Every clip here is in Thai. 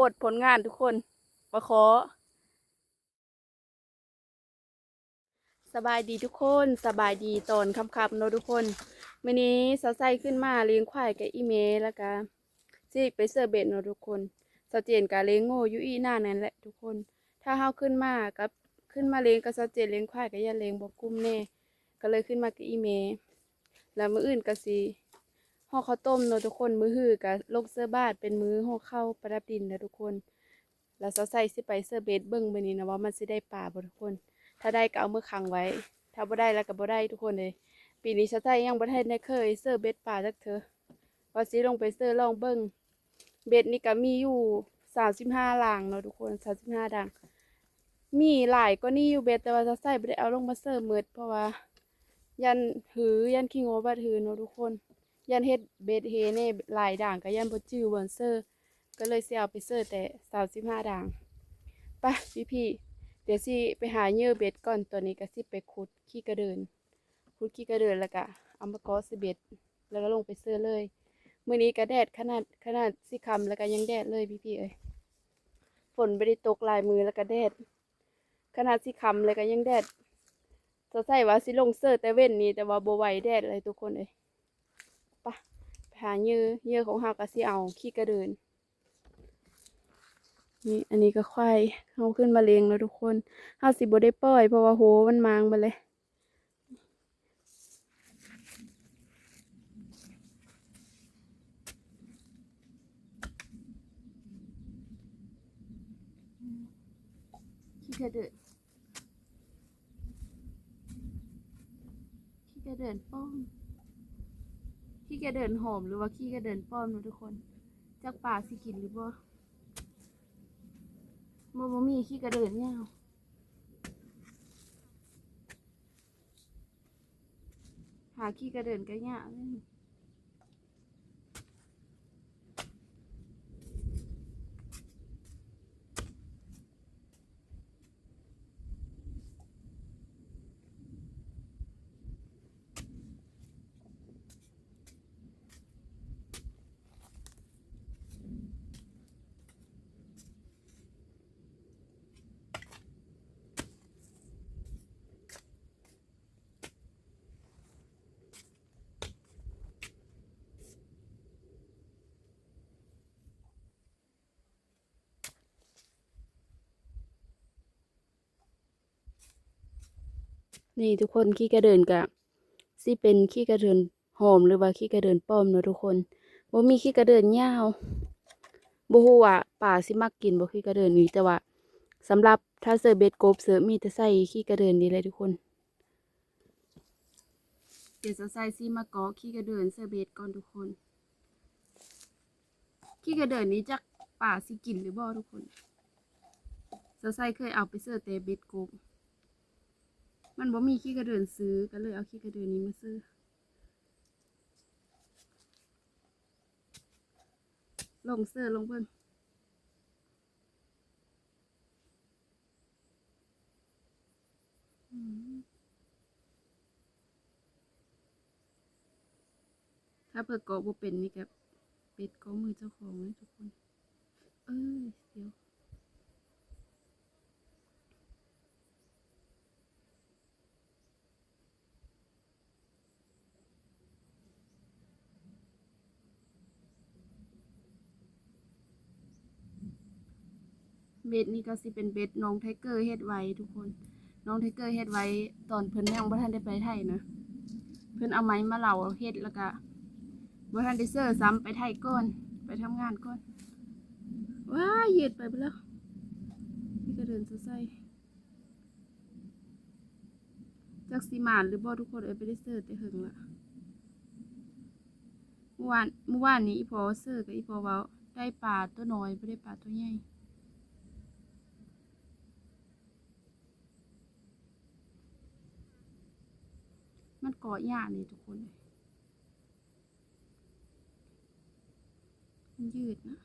อดผลงานทุกคนมาขอ สบายดีทุกคนสบายดีตอนค่ำๆเนาะทุกคนมื้อนี้สาวไส้ขึ้นมาเลี้ยงควายกับอีเมแล้วก็สิไปเสิร์เบ็ดเนาะทุกคนสาวเจนกับเลี้ยงโง่ยู่อีหน้านั่นแหละทุกคน ถ้าเฮาขึ้นมากับขึ้นมาเลี้ยงกับสาวเจนเลี้ยงควายกับย่าเลี้ยงบ่กุ้มแน่ก็เลยขึ้นมากับอีเมแล้วมืออื่นก็สิ ห่อข้าวต้มเนาะทุกคนมื้อฮื้อก็ลงเสื้อบาทเป็นมื้อห่อข้าวประดับดินนะทุกคน แล้วสาวไส้สิไปเสิร์ฟเบ็ดเบิ่งมื้อนี้นะว่ามันสิได้ปลาบ่ทุกคน ถ้าได้ก็เอามือขังไว้ ถ้าบ่ได้แล้วก็บ่ได้ทุกคนเลยปีนี้ชาไทยยังบ่ทันได้เคยเสิร์ฟเบ็ดป่าจักเถอะว่าสิลงไปเสิร์ฟลองเบิ่งเบ็ดนี่ก็มีอยู่35หลางเนาะทุกคน35ดัง มีหลายก็นี่อยู่เบ็ดแต่ว่าชาไทยบ่ได้เอาลงมาเสิร์ฟหมดเพราะว่า ยันหือยันขี้งอบัดหือเนาะทุกคน ยันเฮ็ดเบ็ดเฮเน่หลายด่างก็ยันบ่จื้อบ่เสิร์ ก็เลยสิเอาไปเสิร์แต่35ด่างไปพี่ๆเดี๋ยวสิไปหาเยื่อเบ็ดก่อนตัวนี้ก็สิไปขุดขี้กระเดินขุดขี้กระเดินแล้วก็เอามากอสิเบ็ดแล้วก็ลงไปเสื้อเลยมื้อนี้ก็แดดขนาดขนาดสิค่ำแล้วก็ยังแดดเลยพี่ๆเอ้ยฝนบ่ได้ตกหลายมือแล้วก็แดดขนาดสิค่ำเลยก็ยังแดดจะใส่ว่าสิลงเสื้อแต่เว้นนี้แต่ว่าบ่ไหวแดดเลยทุกคนเอ้ย ไปไปหาเยื่อเยื่อของเฮาก็สิเอาขี้กระเดินนี่อันนี้ก็ควายเขาขึ้นมาเลี้ยงแล้วทุกคนห้าสิบ่ได้ปล่อย เพราะว่าโหมันมางไปเลยขี้กระเดินขี้กระเดินป้อมขี้ กระเดินหอมหรือว่าขี้กระเดินป้อมนะทุกคนจากป่าสิกินหรือบ่มันบ่มีขี้กระเดินเนี่ยหาขี้กระเดินก็ยากเลย นี่ทุกคนขี้กระเดินกะสิเป็นขี้กระเดินหอมหรือว่าขี้กระเดินป้อมเนอะทุกคนบ่มีขี้กระเดินยาวบ่ฮู้ว่าป่าสิมักกินบ่ขี้กระเดินนี้แต่ว่าสำหรับถ้าเสิร์ฟเบ็ดกบเสิร์ฟมีแต่ใส่ขี้กระเดินนี่เลยทุกคนเดี๋ยวจะใส่ซีมะกอกขี้กระเดินเสิร์เบ็ดก่อนทุกคน ขี้กระเดินนี้จักป่าสิกินหรือบ่ทุกคนจะใส่เคยเอาไปเสิร์ฟแต่เบ็ดกบ มันบ่มีขี้กระเดินซื้อก็เลยเอาขี้กระเดินนี้มาซื้อลงเสื้อลงเบิ่งอืมถ้าเปิดกาะบ่เป็นนี่กับเป็ดก็มือเจ้าของเลยทุกคน เออเดี๋ยว เบ็ดนี่ก็สิเป็นเบ็ดน้องไทเกอร์เฮ็ดไว้ทุกคน น้องไทเกอร์เฮ็ดไว้ตอนเพิ่นยังบ่ทันได้ไปไทยนะเพิ่นเอาไม้มาเหลาเฮ็ดแล้วก็บ่ทันได้เซอร์ซ้ำไปไทยก่อนไปทำงานก่อนว้ายยืดไปไปแล้วนี่ก็เดินซะใส่จักสิมานหรือบ่ทุกคนเอ้ยไปได้เซอร์แต่หึงละเมื่อวานเมื่อวานนี้อีพอเซอร์กับอีพอเว้าได้ปลาตัวน้อยบ่ได้ปลาตัวใหญ่ มันเกาะหญ้านี่ทุกคนเลยมันยืดนะ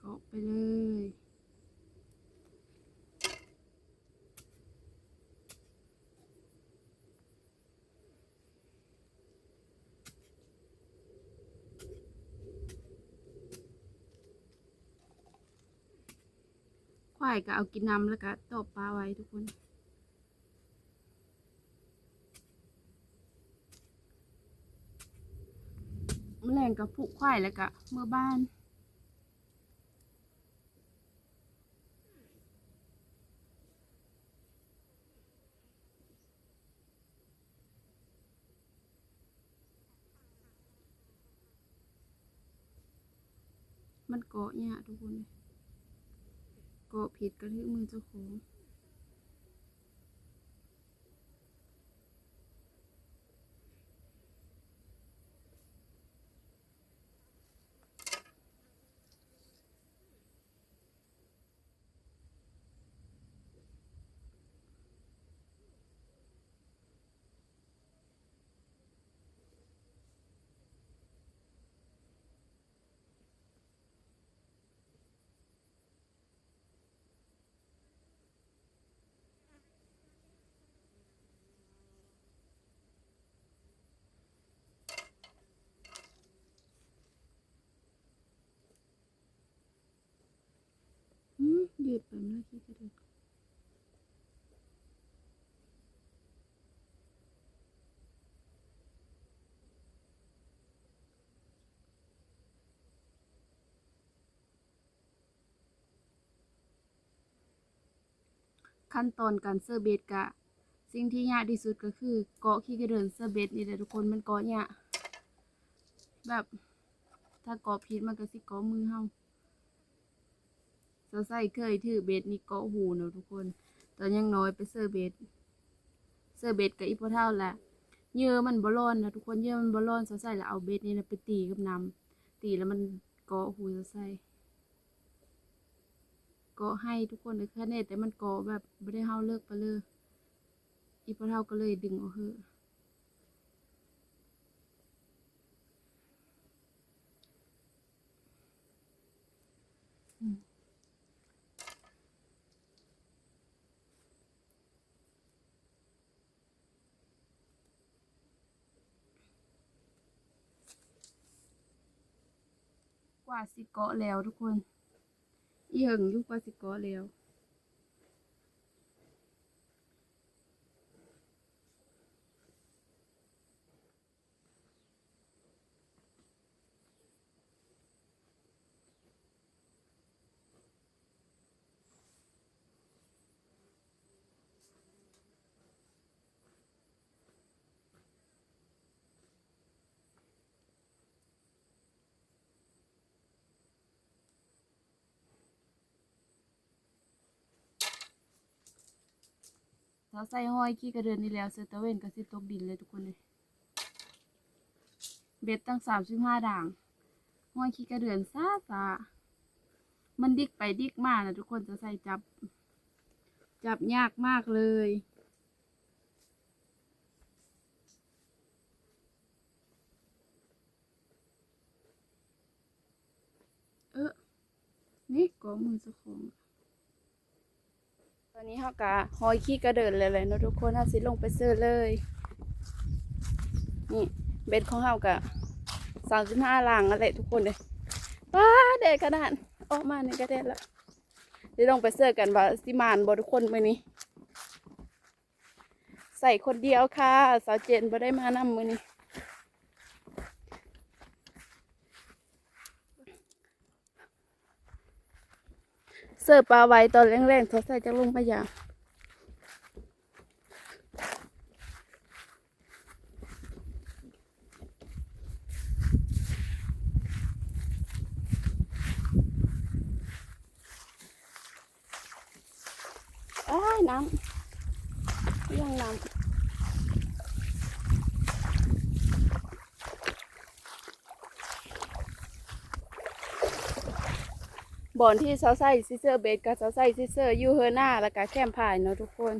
เกาะไปเลย ควายก็เอากินน้ำแล้วก็ตบปลาไว้ทุกคน แมลงกับผูกควายแล้วก็เมื่อบ้านมันเกาะเนี่ยทุกคนเลย เกาะผิดกระทืบมือเจ้าของอืม ขี้กระด็นขั้นตอนการเซอร์เบตกะ สิ่งที่ยากที่สุดก็คือเกาะขี้กระเดินเซอร์เบตนี่แหละทุกคนมันเกาะยากแบบถ้าเกาะผิดมันก็สิเกาะมือเฮา เราใส่เคยถือเบ็ดนี่เกาะหูเนอะทุกคน ตอนยังน้อยไปเซอร์เบ็ดเซอร์เบ็ดกับอีพอเท่าแหละเยื่อมันบอลอนนะทุกคนเยื่อมันบอลอนเราใส่แล้วเอาเบ็ดนี่นะไปตีกับน้ำตีแล้วมันเกาะหูเราใส่เกาะให้ทุกคนเลยแค่เนี้แต่มันเกาะแบบไม่ได้เฮาเลิกไปเลยอีพอเท่าก็เลยดึงเอาเถอะ ว่าสิเกาะแล้วทุกคน อีหึงอยุกว่าสิเกาะแล้ว ถ้าใส่ห้อยขี้กระเดือนนี่แล้วเซตะเวนก็สิตกดินเลยทุกคนเลยเบ็ดตั้งสามสิบห้าด่างห้อยขี้กระเดือนซาซามันดิกไปดิกมานะทุกคนจะใส่จับ จับยากมากเลยเออนี่ก็มือเจ้าของ อนนี้เขากะหอยขี้กระเดินเลยเลยเนาะทุกคนถ้าสิลงไปซื้อเลย นี่เบ็ดของเขากะสามสิบห้าลังอะไรทุกคนเลยว้าเด็กขนาดออกมาในกระเด็นละเดี๋ยวลงไปเสื้อกันว่าสิมานบทุกคนมือนี้ ใส่คนเดียวค่ะ สาวเจนบ่ได้มานำมือนี้ เสิร์ฟปลาไว้ตอนแรงๆเขาใส่จะลงมายาอ้ายน้ำยังน้ำ บ่อนที่เขาใส่ซิเซอร์เบดกับเขาใส่ซิเซอร์ยูเฮอร์นาแล้วก็แคมพายเนาะทุกคน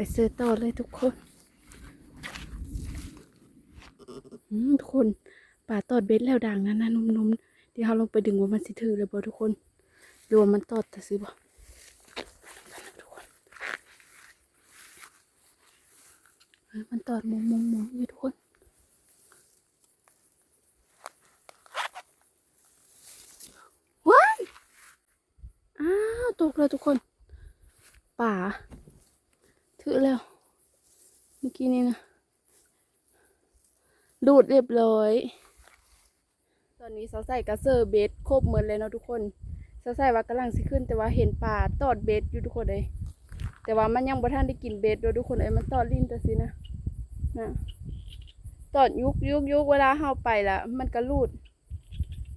ไปเสื้อต่อเลยทุกคนทุกคนป่าตอดเบ็ดแล้วด่างนั้นนะนุ่มๆเดี๋ยวเราลงไปดึงว่ามันสิถือเลยบ่ทุกคนหรือว่ามันตอดแต่ซื้อบ่ทุกคนมันตอดมุมมุมมุมอยู่ทุกคนว้ายอ้าวตกเลยทุกคน ป่า ถือแล้ว เมื่อกี้นี้นะ ดูดเรียบร้อย ตอนนี้สาวใส่กระเซอร์เบสครบเหมือนเลยเนาะทุกคนสาวใส่ว่ากำลังสิขึ้น แต่ว่าเห็นป่าตอดเบสอยู่ทุกคนเลย แต่ว่ามันยังบ่ทันได้กินเบสโดยทุกคนเอ้ยมันตอดลิ้นแต่สินะนะตอดยุกยุกยุกเวลาเฮาไปละมันก็รูด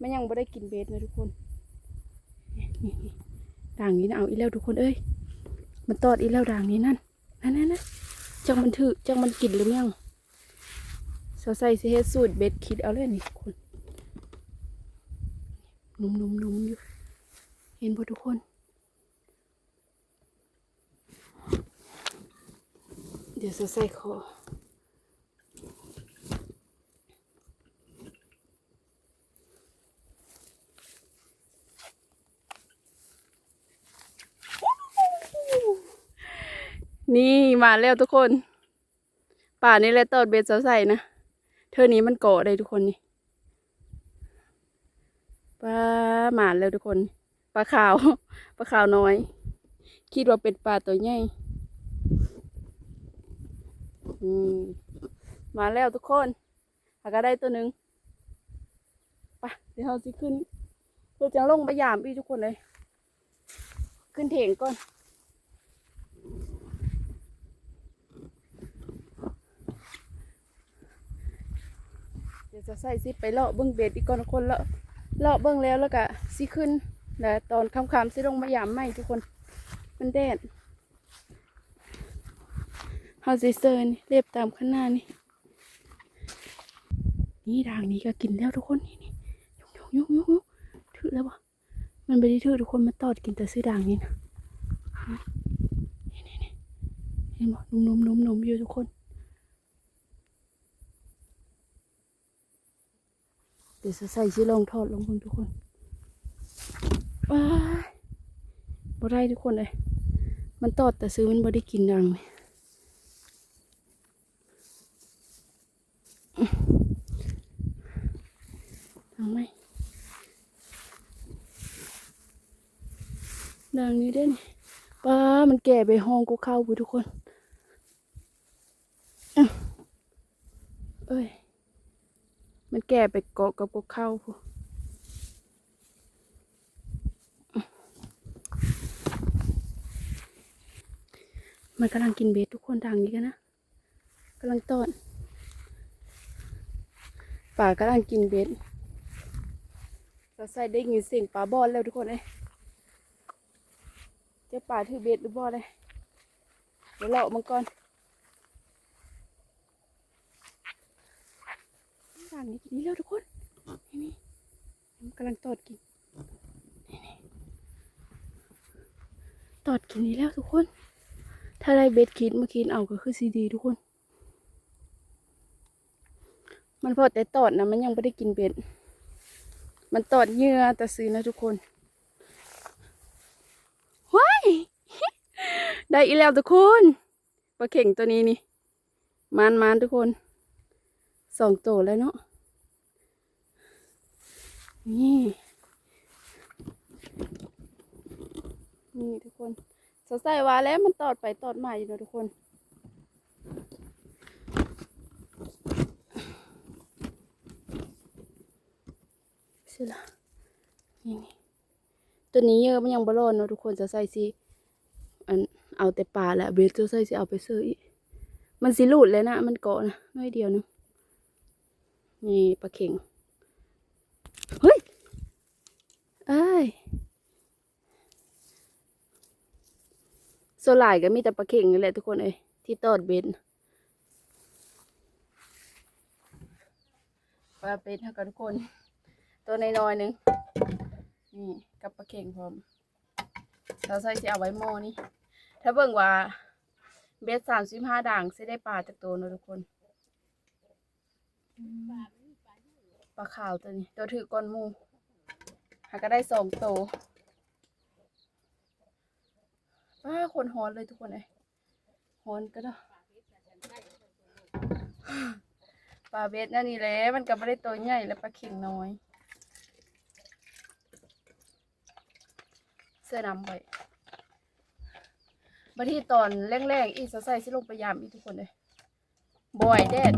มันยังบ่ได้กินเบสนะทุกคนด่างนี้นะเอาอีแล้วทุกคนเอ้ย มันตอดอีแล้วด่างนี้นั่น นั่นนั่นนั่นจังมันถือจังมันกินหรือยังสาใส่สิเฮ็ดสูตรเบ็ดคิดเอาเลยนี่คนนุ่มนุ่มนุมอยู่ เห็นบ่ทุกคนเดี๋ยวสาใส่คอ นี่มาแล้วทุกคน ป่านี่และตอดเบ็ดสาวใส่นะ เธอนี้มันเกาะได้ทุกคนนี่ปลาหมาแล้วทุกคน ปลาขาว ปลาขาวน้อย คิดว่าเป็นปลาตัวใหญ่มาแล้วทุกคนหาก็ได้ตัวหนึ่งไปเดี๋ยวเราสิขึ้นเราจะลงไปยามอีทุกคนเลย ขึ้นเถงก่อน เดี๋ ยวจะใส่ซิปไปเลาะเบิ้งเบ็ดอีกก่อนทุกคนเลาะเลาะเบิ้งแล้วแล้วก็สิขึ้นแล้วตอนค่ำๆสิลงมายามไหมทุกคน มันแดดเฮาสิเซอร์นี่เรียบตามข้างหน้านี่นี่ด่างนี้ก็กินแล้วทุกคนนี่นี่ยุกยุกยุกยุกถือแล้วบ่มันไม่ได้ถือทุกคนมาตอดกินแต่ซื้อด่างนี่นะนี่นี่นี่เห็นบ่นุ่มๆนุ่มๆอยู่ทุกคน เดี๋ยวจะใส่ชิลองทอดลงทุกคนว้าบ่ได้ทุกคนเลยมันตอดแต่ซื้อมันบ่ได้กินดังเลยทำไหมดังนี้ได้นี่ป้ามันแก่ไปห้องกูเข้าไปทุกคน เอ้ย มันแก่ไปเกาะกับพวกเข้าพมันกำลังกินเบ็ดทุกคนทางนี้กันนะกำลังต้อนป่ากำลังกินเบ็ดเราใส่ได้ยินเสียงปลาบอลแล้วทุกคนเลยเจ้าป่าถือเบ็ดหรือบอลเลยเดี๋ยวเราออกมาก่อน ด่างนี้กินนี้แล้วทุกคน นี่นี่มันกำลังตอดกินนี่นี่ตอดกินนี้แล้วทุกคน ถ้าได้เบ็ดคิดมากินเอาก็คือซีดีทุกคน มันพอแต่ตอดนะมันยังไม่ได้กินเบ็ด มันตอดเหยื่อแต่ซื้อนะทุกคนว้ายได้อีกแล้วทุกคนปลาเข่งตัวนี้นี่มันมันทุกคน สองตัวแล้วเนาะนี่นี่ทุกคนสดใส่ว่าแล้วมันตอดไปตอดมาอยู่นะทุกคน สิละนี่นี่ตัวนี้เยอะมันยังบรอนเนาะทุกคนจะใส่สิอันเอาแต่ปลาแหละเบสจะใส่สิเอาไปเสื้ออีกมันสิหลุดเลยนะ มันเกาะนะน้อยเดียวนึง นี่ปลาเข่ง เฮ้ยเอ้ยโซลายก็มีแต่ปลาเข่งนี่แหละทุกคนเอ้ยที่ตอดเบ็ดปลาเป็ดค่ะทุกคน ตัวน้อยๆหนึงนี่กับปลาเข่งพร้อมเราใส่จะเอาไว้หม้อนี่ถ้าเบิ่งว่าเบสสามสิบห้าด่างสิได้ปลาจากตัวนะทุกคน ปลาขาวตัวนี้ ตัวถือก้นมูหาก็ได้สองตัวป้าคนฮอนเลยทุกคนเลยฮอนก็ได้ปลาเบสนั่นนี่แหละมันก็ไม่ได้ตัวใหญ่แล้วปลาเข่งน้อย เสื้อนำไปบัดที่ตอนแรงๆอีสใส่สิลงไปยามอีทุกคนเลยบ่อยแดด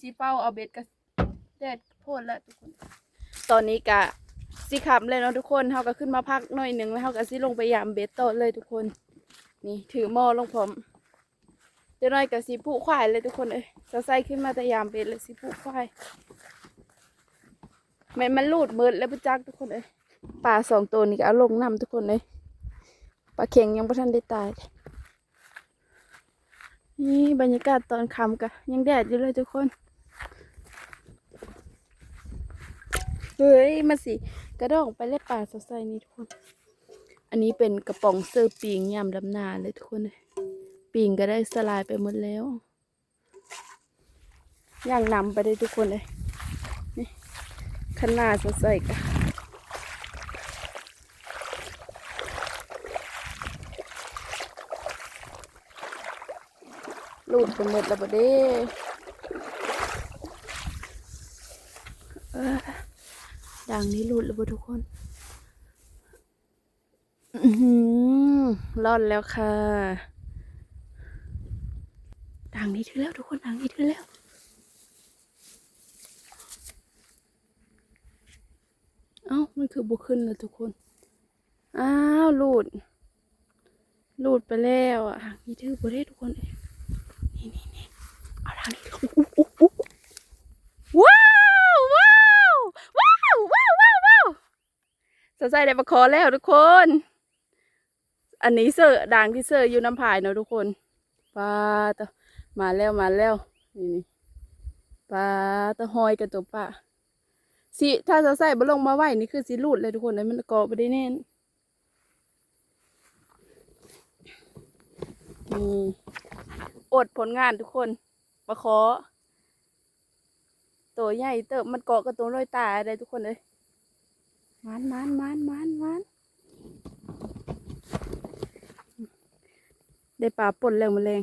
สีเป้าเอาเบ็ดกับแดดโพดแล้วทุกคน ตอนนี้กะสีขำเลยเนาะทุกคนเฮาก็ขึ้นมาพักหน่อยหนึ่งแล้วเฮาก็สิลงไปยามเบ็ดต่อเลยทุกคน นี่ถือหม้อลงพร้อมเดี๋ยวหน่อยกับสีผู้ควายเลยทุกคนเอ้ยจะใส่ขึ้นมาแต่ยามเบ็ดเลยสีผู้ควายแม่นมันลูดมืดแล้วปจักทุกคนเอ้ยปลาสองตัวนี้ก็เอาลงน้ำทุกคนเลยปลาเข็งยังไม่ทันได้ตาย นี่บรรยากาศตอนค่ำกะยังแดดอยู่เลยทุกคน เฮ้ย มาสิ กระดองไปเล่ปลาสดใสนี่ทุกคน อันนี้เป็นกระป๋องเสื้อปิงยำดำนาเลยทุกคนเลยปิงก็ได้สลายไปหมดแล้ว ย่างนำไปได้ทุกคนเลยนี่ขนาดสดใสกะหลุดไปหมดแล้วบดเด้ เอ้อดังนี้หลุดแล้วบทุกคนอือหือรอดแล้วค่ะดังนี้ถึงแล้วทุกคนดังนี้ถึงแล้วเอ้ามันคือบุขึ้นแล้วทุกคน อ้าวหลุดหลุดไปแล้วอะนี่ถือบุได้ทุกคนเอง นี่นี่นี่เอาทางนี้ว้าวว้าวว้าวว้าวว้าวว้าว สดใสได้ประคอแล้วทุกคน อันนี้เสือด่างที่เสืออยู่น้ำพายเนาะทุกคนปลาตะมาแล้วมาแล้วนี่นี่ปลาตะหอยกับตัวปลาสิถ้าสดใสบ่ลงมาไหวนี่คือสิรูดเลยทุกคนเลยมันเกาะไปได้แน่นนี่อดผลงานทุกคนมาขอตัวใหญ่เติบมันเกาะกับตัวรอยตาอะไรทุกคนเลย มันมันมันมันมันได้ปลาป่นแล้วมาแรง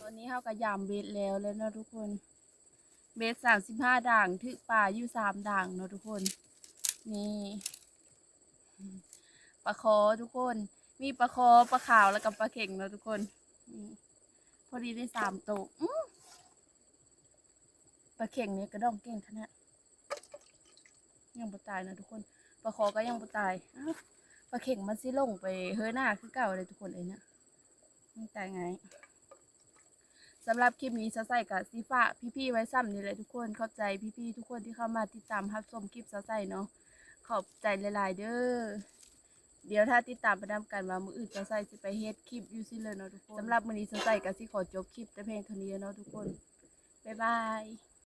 ตอนนี้เขาก็ยามเบสแล้วแล้วนะทุกคน เบสสามสิบห้าด่างถึกปลาอยู่สามด่างเนาะทุกคน นี่ปลาคอทุกคน มีปลาคอปลาขาวแล้วกับปลาเข่งเนาะทุกคนนี่พอดีได้สามตัวปลาเข่งเนี่ยกระดองเก่งขนาด ยังบ่ตายนะทุกคนปลาคอก็ยังบ่ตายอ้าวปลาเข่งมันสิลงไปเฮ้อหน้าคือเก่าเลยทุกคนเอ้ยเนี่ยมันตายไงสำหรับคลิปนี้จะใสกับซีฟ้าพี่ๆไว้ซ้ำนี่เลยทุกคนเขอบใจพี่ๆทุกคนที่เข้ามาติดตามรับชมคลิปจะใสเนาะขอบใจหลายๆเด้อเดี๋ยวถ้าติดตามไปนำกันว่ามืออื่นจะใส่สิไปเฮ็ดคลิปอยู่สิเลยเนาะทุกคนสำหรับมือนี้จะใส่กับสิขอจบคลิปแต่เพียงเท่านี้เนาะทุกคน บ๊ายบาย